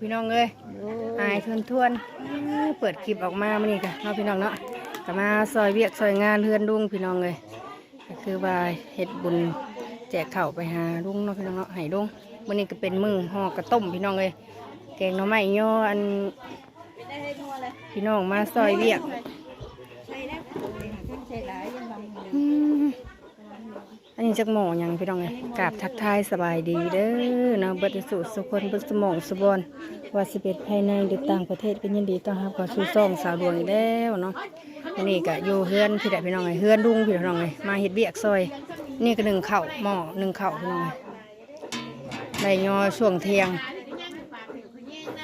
พี่น้องเลยอายทวนทวนๆเปิดคลิปออกมามื่อนี้กันเนาะพี่น้องเนาะก็มาซอยเวียกซอยงานเฮือนลุงพี่น้องเลยก็คือว่าเฮ็ดบุญแจกเข่าไปหาลุงเนาะพี่น้องเนาะให้ลุงมื่อนี้ก็เป็นมือห่อกระต้มพี่น้องเลยแกงหน่อไม้ย่ออันพี่น้องมาซอยเวียก อืมอั นนี้จักหมอหยังพี่น้องไงกราบทักทายสบายดีเด้อเนาะเบิดสุขสุขคนเบิดสมองสุบอนว่าสิเป็นภายในหรือต่างประเทศก็ยินดีต้อนรับเข้าสู่ซ่องสาวดวงอีกแล้วเนาะอันนี้ก็อยู่เฮือนพี่ได้พี่น้องไงเฮือนลุงพี่น้องไงมาเฮ็ดเบียกซอย นี่ก็หนึ่งเข่าวหม้อหนึ่งเข่าวพี่น้องไงได้ยอช่วงเที่ยง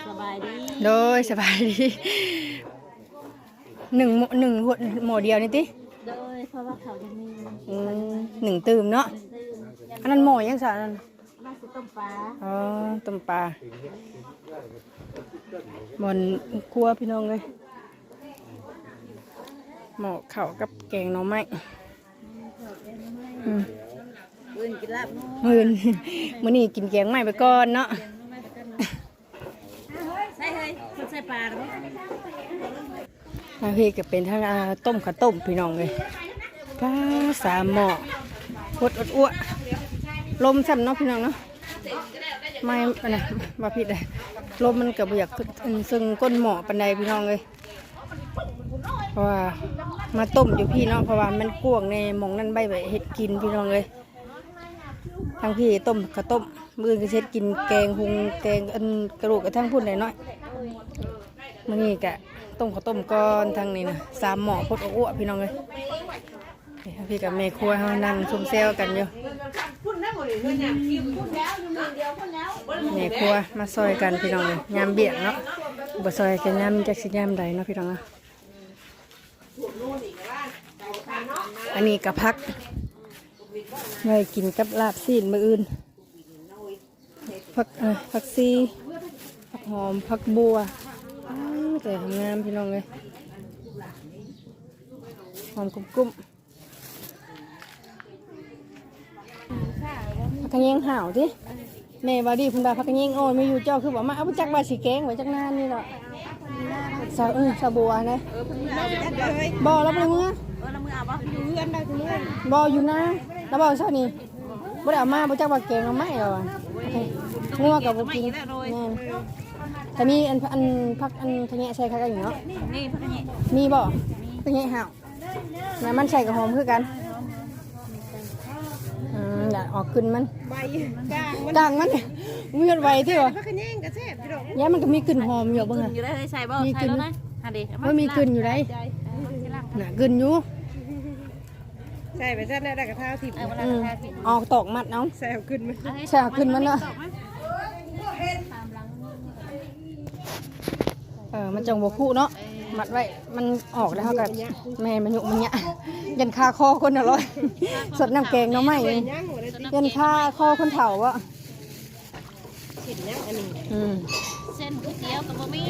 สบายดีโดยสบายดีหนึ่งหม้อหนึ่งหัวหม้อเดียวนี่ติโดยเพ ราะว่าเขาจะมีอืมหนึ่งตื่มเนาะตื่นอันนั้นหม้อยังสารนั่นมาสุต้มปลาอ๋อต้มปลาบอนครัวพี่น้องเลยหม้อข้าวกับแกงหน่อไม้อืมปืนกินลาบมื้อนี้มื้อนี้กินแกงไม้ไปก่อนเนาะใส่เฮ้ยคนใส่ปลาหรือเปล่าทางพี่ก็เป็นทั้งอ่าต้มข้าวต้มพี่น้องเลย ปลาสามหม้อพดอดอ้วลมซ้ำเนาะพี่น้องเนาะไม่อันนะว่าผิดเลยลมมันกับอยากอึนซึ่งก้นหม้อปันใดพี่น้องเลยเพราะว่ามาต้มอยู่พี่เนาะเพราะว่ามันกวงในหมองนั่นใบใบเห็ดกินพี่น้องเลยทางพี่ต้มข้าวต้มมือก็เช็ดกินแกงหุงแกงอันกระดูกกระทั่งพุ่นหน่อยน้อยมื่อนี้กะต้มข้าวต้มก้อนทางนี้นะสามหม้อพดอ้วพี่น้องเลย พี่กับแม่ครัวเขานั่งชมเซลกันอยู่แม่ครัวมาซอยกันพี่น้องเลยยามเบี่ยงเนาะบ่ซอยกันยามจักสิยามใดเนาะพี่น้องเนาะอันนี้กะพักไว้กินกับลาบซีนมืออื่นผักเออผักซีผักหอมผักบัวอ้าวแต่งามพี่น้องเลยหอมกุ้มๆะเยงห่าวดิแม่บาดีพุ่นดาผักกระเยงโอ้ยไม่อยู่เจ้าคือบอกมาเอาไปจักบาสีแกงไว้จักนานนี่เนาะสาวเออสาวบัวนะบ่แล้วไปเมื่อเออละมือเอาปะอยู่เพื่อนได้ทุกเรื่องบออยู่นะแล้วบอเช้านี้บ่ได้เอามาบ่จักว่าแกงเอาไม่หรอวะงัวกับบ่กินแม่นแต่มีอันอันพักอันทะแงะใส่ข้าวกันอยู่เนาะนี่พักนี้มีบ่ทะแงะห่าวแล้วมันใส่กับหอมคือกัน อืมอยากออกขึ้นมันใบกลางมันกลางมันเนี่ยมีกันไวที่ว่าพักขะแยงกระแทกพี่ดอกยามันก็มีกลิ่นหอมอยู่เบิ่งขึ้นอะอยู่ได้ใส่บ่มีใส่กลิ่นแล้วนะฮะดิว่ามีกลิ่นอยู่ได้น่ะกลิ่นอยู่ใส่ไปซะแล้วได้กระเท้าทิ่มเออเวลาอืมทาสิออกตอกมัดเอาใส่เอาขึ้นมาใช่เอาขึ้นมันเนาะเออมันจังบวคู่เนาะ มัดไว้ มันออกแล้วเขากับแม่มันยุมันเนี่ยยันคาคอคนอร่อย สดน้ำแกงเนาะไม่ย่างหมดเลยติยันคาคอคนเฒ่าวะถิ่นย่างอันนี้อืมเส้นก๋วยเตี๋ยวกับบะหมี่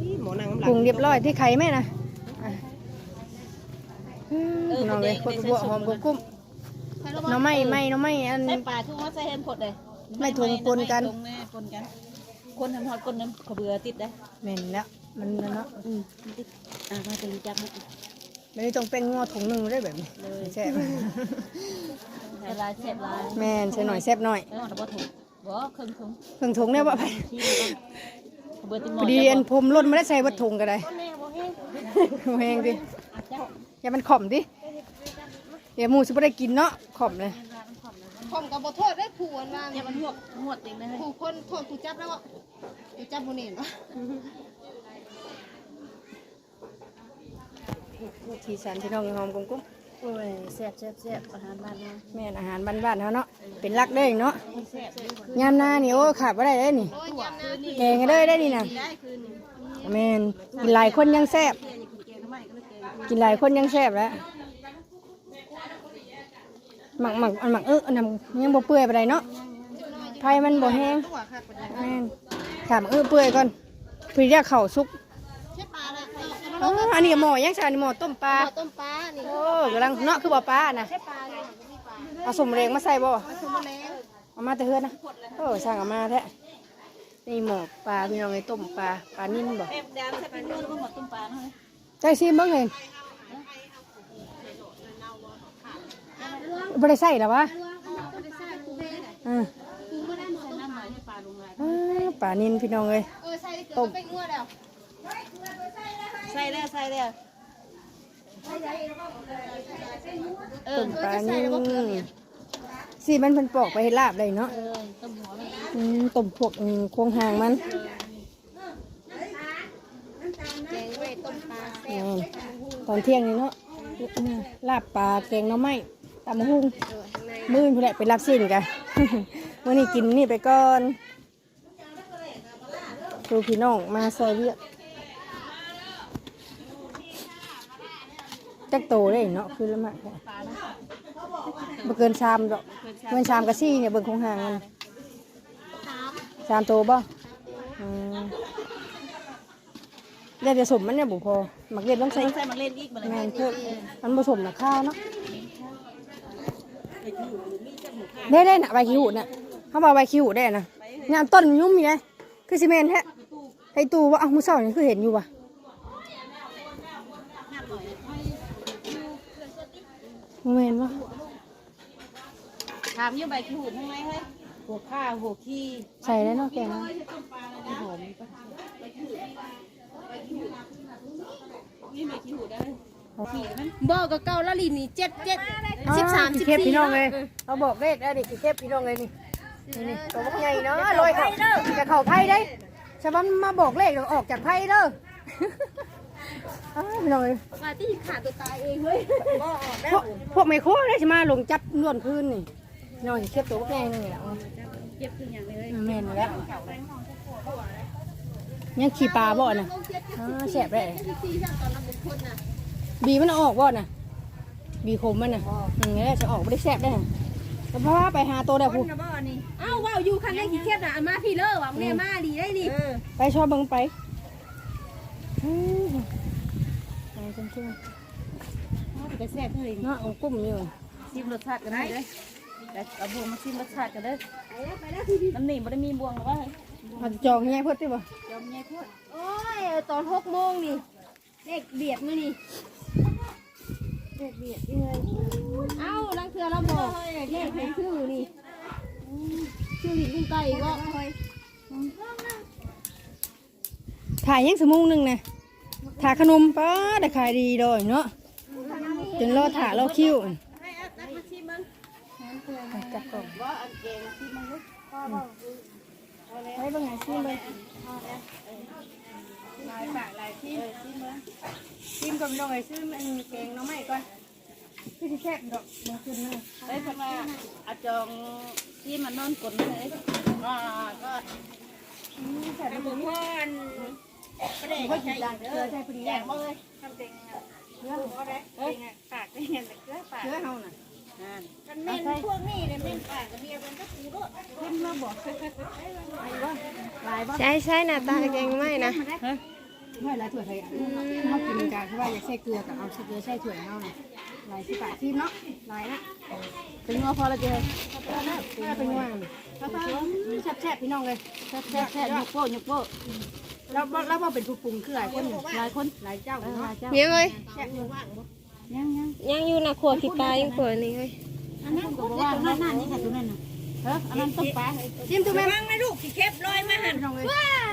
นี่หมอนางน้ำหปลัรุงงเรียบร้อยที่ไข่แม่นะอะอืมน้องเลยคนบวหอมกุ้มกุ้มๆน้องไม่ไม่น้องไม่อันใส่ปลาทุ่งว่าใส่เห็นผดเลยไม่ถุงปนกันถุงแม่ปนกัน คนทำฮอดคนน้ำขบเบือติดได้แม่นแล้วมันนั่นเนาะอืมมันติดอ่ามาจะรู้จักมั้ยไม่ได้ต้องเป็นงอถุงหนึ่งได้แบบนี้แซ่บใส่ลายเสร็จลายแม่นใส่หน่อยแซ่บหน่อยเออแต่บ่ถูกบ่เครื่องถุงเพิ่งถุงเนี่ยว่าไปที่ขบเบือติดหมพออดีอันผมรถไม่ได้ใส่วัตถุงก็ได้แม่บ่เฮ็ดแหงดิอย่ามันขอมดิเดี๋ยวหมูสิบ่ได้กินเนาะขอมเลยผมกับบ่โทษได้ผู้อันว่าอย่ามันหวกหวดเองนะเฮ้ย ผู้คนโทษผู้จับแล้วอะ ผู้จับบ่เห็นวะทีสันพี่น้องหอมกุ้งกุ้งโอ้ยแซ่บแซ่บแซ่บอาหารบ้านเราแม่นอาหารบ้านๆเขาเนาะเป็นรักได้เนาะแซ่บเลยยามหน้านี่โอ้ขาดบ่ได้เลยนี่แกงให้เลยได้นี่นะแม่นกินหลายคนยังแซ่บกินหลายคนยังแซ่บแล้วหมักหมักอันหมักเอออันนั้นยังบ่เปื่อยไปไดเนาะไฟมันบ่แห้งตัวค่ะปัญญาแม่น ถามเออเปื่อยก่อนพี่เรียกเข่าวสุกใช่ปลาละอ๋ออันนี้หม้อยังใช่อันนี้หม้อต้มปลาต้มปลานี่โอ้กำลังเนาะคือบ่ปลานะใช่ปลานี่เอาสมแรงมาใส่บ่สมแรงเอาเอามาแต่เฮือนนะโอ้สั่งเอามาแท้นี่หมอกปลาพี่น้องไอ้ต้มปลาปลานิ่มบ่แม่ดามใส่เป็นนวดก็หมดตุ้มปลาเนาะใจซีบ้างเลยไม่ได้ใส่หรอวะอ่า ใส่น้ำหน่อยให้ปลาลงมา อ่า ปลานิ่มพี่น้องเลยต้มใส่แล้วใส่แล้วเออต้มปลานิ่มสีมันเป็นปอกไปเห็ดลาบเลยเนาะเออต้มหัวมันอืมต้มพวกอืมโครงหางมันแม่นตอนเที่ยงนี่เนาะลาบปลาแกงหน้ำไม้ตำมะฮุ่งมื้อนี่แหละไปรับสิ้นกันวันนี้กินนี่ไปก่อน ดูพี่น้องมาซอยเวียกจักโตได้เนาะคือละมากบ่เกินชามดอกเกินชามกะซี่เนี่ยเบิ่งโครงหางมันชามโตบ่อืมได้แต่สมมันเนี่ยบุพอหมักเล็ดต้องใส่ใส่ใส่มาเล่นอีกมาเลยแมนเพิ่มมันผสมนะข้าวเนาะได้ได้น่ะใบขี้หูน่ะเขาบอกใบขี้หูได้นะงานต้นยุ่มมีไงคือซีเมนแท้ ไอตูว่าเอามือเศร้านี่คือเห็นอยู่ว่ะโมเมนวะถามยังใบขี้หูทำไมเฮ้ยหัวข้าหัวขี้ใส่ได้เนาะแกงเนาะหอมนี่ใบขี้หูได้ขี้มันบอกกับเก่าแล้วลีนี่เจ็ดเจ็ดอ๋อสิบสามสิบขี้เทพสี่พี่น้องเลยเราบอกเลขได้ดิขี้เทพพี่น้องเลยนี่นี่นี่ตัวพวกใหญ่เนาะลอยเข่าจะเข่าไพ่ได้ ชาวบ้านมาบอกเลขเราออกจากไพ่เด้ออ้าวพี่น้องเลยมาที่ขาดตัวตายเองเฮ้ยพวกพวกไมโครได้ใช่ไหมาลงจับนวลพื้นนี่น้อยเทียบตัวพวกแกงนี่แหละเก็บขึ้นอย่างเลยแม่นแล้วยังขี่ปลาบ่น่ะอ่าแสบได้สี่ช่างตอนรับบุคคลน่ะบีมันเอาออกบ่น่ะ บีขมมันน่ะอืมนี่แหละจะออกไม่ได้แสบได้ แต่เพราะว่าไปหาตัวได้พูอ้าวว้าวอยู่คันได้กี่เทียบน่ะอันมาพี่เลิกหวังเนี่ยมาดีได้นี่ไปชอบเบังไปอืมไปจังจังไปแซ่บเลยเนาะเอากุ้มอยู่ชิมรสชาติกันได้เลยแต่เอาบวงมาชิมรสชาติกันได้น้ำหนีไม่ได้มีบวงหรอวะมาจองแง่เพิ่นติบ่ยอมแย่พูดโอ้ยตอนหกโมงนี่เด็กเบียดมือนี่ เอ้าลังเทือเราบอกเลขให้ชื่อนี่ชื่อหินกุ้งไก่ก็ถ่ายยังสมุงหนึ่งนะถ่ายขนมป้าได้ขายดีดอยเนาะจนรอถ่ารอคิวจับก่องไปเบิ่งไงซิเบิ่งลย ปากลายซิซิมก่อนดอยซื้อมันแกงน้องใหม่ก่อนคือสิแซ่บดอกบ่ขึ้นเลยเฮ้ยทำไมอาจองที่มันนอนกลนเลยอ่าก็แซ่บบ่มีไม่ได้บ่กินดังเลือใส่พอดีแล้วเลยเกลือบ่ได้เอ้ยปากได้เห็นแต่เกลือปากเกลือเฮาน่ะกันเม่นพวกนี้เนี่ยเม่นปากกับเมียมันก็ปูรถขึ้นมาบอกลายบ่ใช่ใช่หน้าตาแกงไม่นะ ไม่ลายถั่วไทยอ่เขากินกันเพราะว่าอยากใส่เกลือกับเอาใส่เกลือใส่ถั่วเฮาน่ะลายสิปากทิมเนาะลายนะเป็นงัวพอล้วเจ้เป็นว่าแซ่บๆพี่น้องเลยแซ่บแซ่บแซ่บยกโป้ยกโป้แล้วแล้วว่าเป็นผู้ปรุงคือหลายคนหลายคนหลายเจ้าเนาะยังไงแซ่บอยู่ยังยังยังอยู่นะขวดขี้ปลายังขวดนี่เฮ้ยอันนั้นก็ว่างนนั่นนี่ค่ะตัวนั้นน่ะ เฮ้ยอันนั้นต้มปลาจิ้มตุ้มแม่มั่งไม่ลูกขี้เข็บลอยมาหันพี่น้องเลย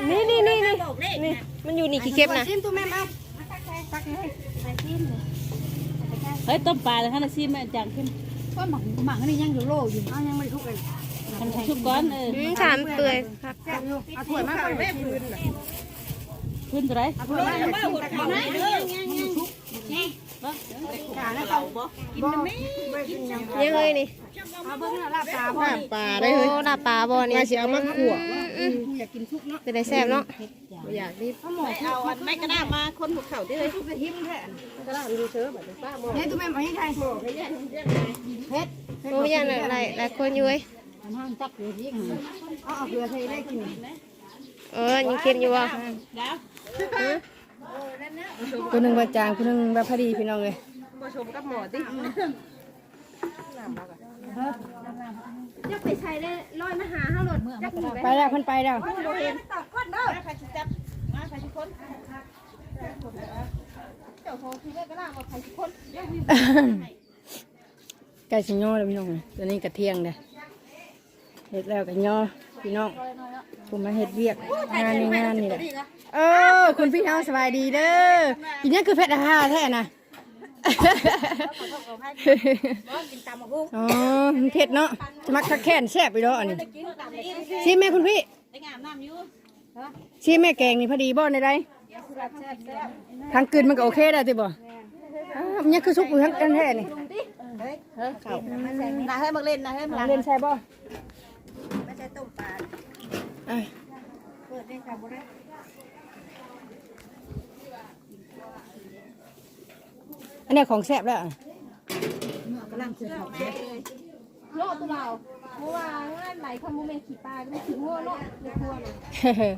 นี่นี่นี่นี่บอกเลขนี่มันอยู่นี่ขี้เก็บนะจิ้มตุ้มแม่เอาตักเลยเฮ้ยต้มปลาเลยฮะนะซีมันจางขึ้นก็หมักหมักนี่ยังอยู่โลอยู่อ้าวยังไม่ได้ทุกเลยมันชุบก้อนเอออืมสามเปื่อยครับแซ่บอยู่เอาถ้วยมาก่อนแม่พื้นขึ้นตัวไหนเอาถ้วยมาก่อนตักเลยขาแล้วเขาบ่กินไม่กินยังยังไงนี่ เอาเบิ้งลาบปลาพ่อปลาได้เลยลาบปลาบ่นี่ว่าสิเอามาขั่วอยากกินทุกเนาะจะได้แซ่บเนาะอยากรีบเอาหมอเอาอันไม่กระด้ามาคนหุบเข่าดิเลยทุกกระทิมแท้กระดาษดูเชื้อแบบป้าบอกเนี่ยตุ้มแม่มาให้ใครเพชรโอ้ยยังหลายหลายคนอยู่เว้ยห้างจับเกลือยิ่งเอาเอาเกลือใส่ได้กินเออยังเค็มอยู่ว่ะดาวตัวหนึ่งบาจางตัวหนึ่งบาพอดีพี่น้องเลยผสมกับหมอดิน จะไปใช้ได้ลอยมาหาเฮาโลดจักหนีไปแล้วเพิ่นไปแล้วบ่เห็นตอบก่อนเด้อใครสิจับมาใครสิคนเจ้าของคือได้ก็ล่างว่าใครสิคนเดี๋ยวมีใกล้สิย่อแล้วพี่น้องตอนนี้กระเที่ยงเด้อเฮ็ดแล้วก็ย่อพี่น้องผมมาเฮ็ดเวียกงานในงานนี่แหละเออคุณพี่น้องสบายดีเด้อกินยังคือเพชรอาหารแท้น่ะ กินตามมาฮู้อ๋อมันเผ็ดเนาะมักคักแค้นแซ่บไปเนาะอันนี้กินตามอีกชิมแม่คุณพี่ได้งามน้ำอยู่ชิมแม่แกงนี่พอดีบ่ได้ไดทางกลืนมันก็โอเคได้ติบ่อ้าวมันยังคือสุกอยู่ทั้งกันแท้นี่นาให้มาเล่นนะให้มาเล่นใช่บ่ไม่ใช่ต้มปลาอะเปิดได้ค่ะบ่ได้ อันนี้ของแซ่บแล้ว กำลังเสือเขาโลตัวเราเพราะว่างานไหลคำโมเมนขี่ปลาก็ไม่ถึงโงัวเนาะในครัวน่ะ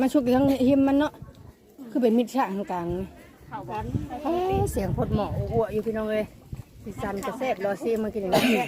มาชุกทั้งหิมมันเนาะ คือเป็นมิตรฉางกลางเข่ากันเอ้ยเสียงพดหมอกอ้วอยู่พี่น้องเอ้ยสิซันกระแซบรอซีมากินอย่างนี้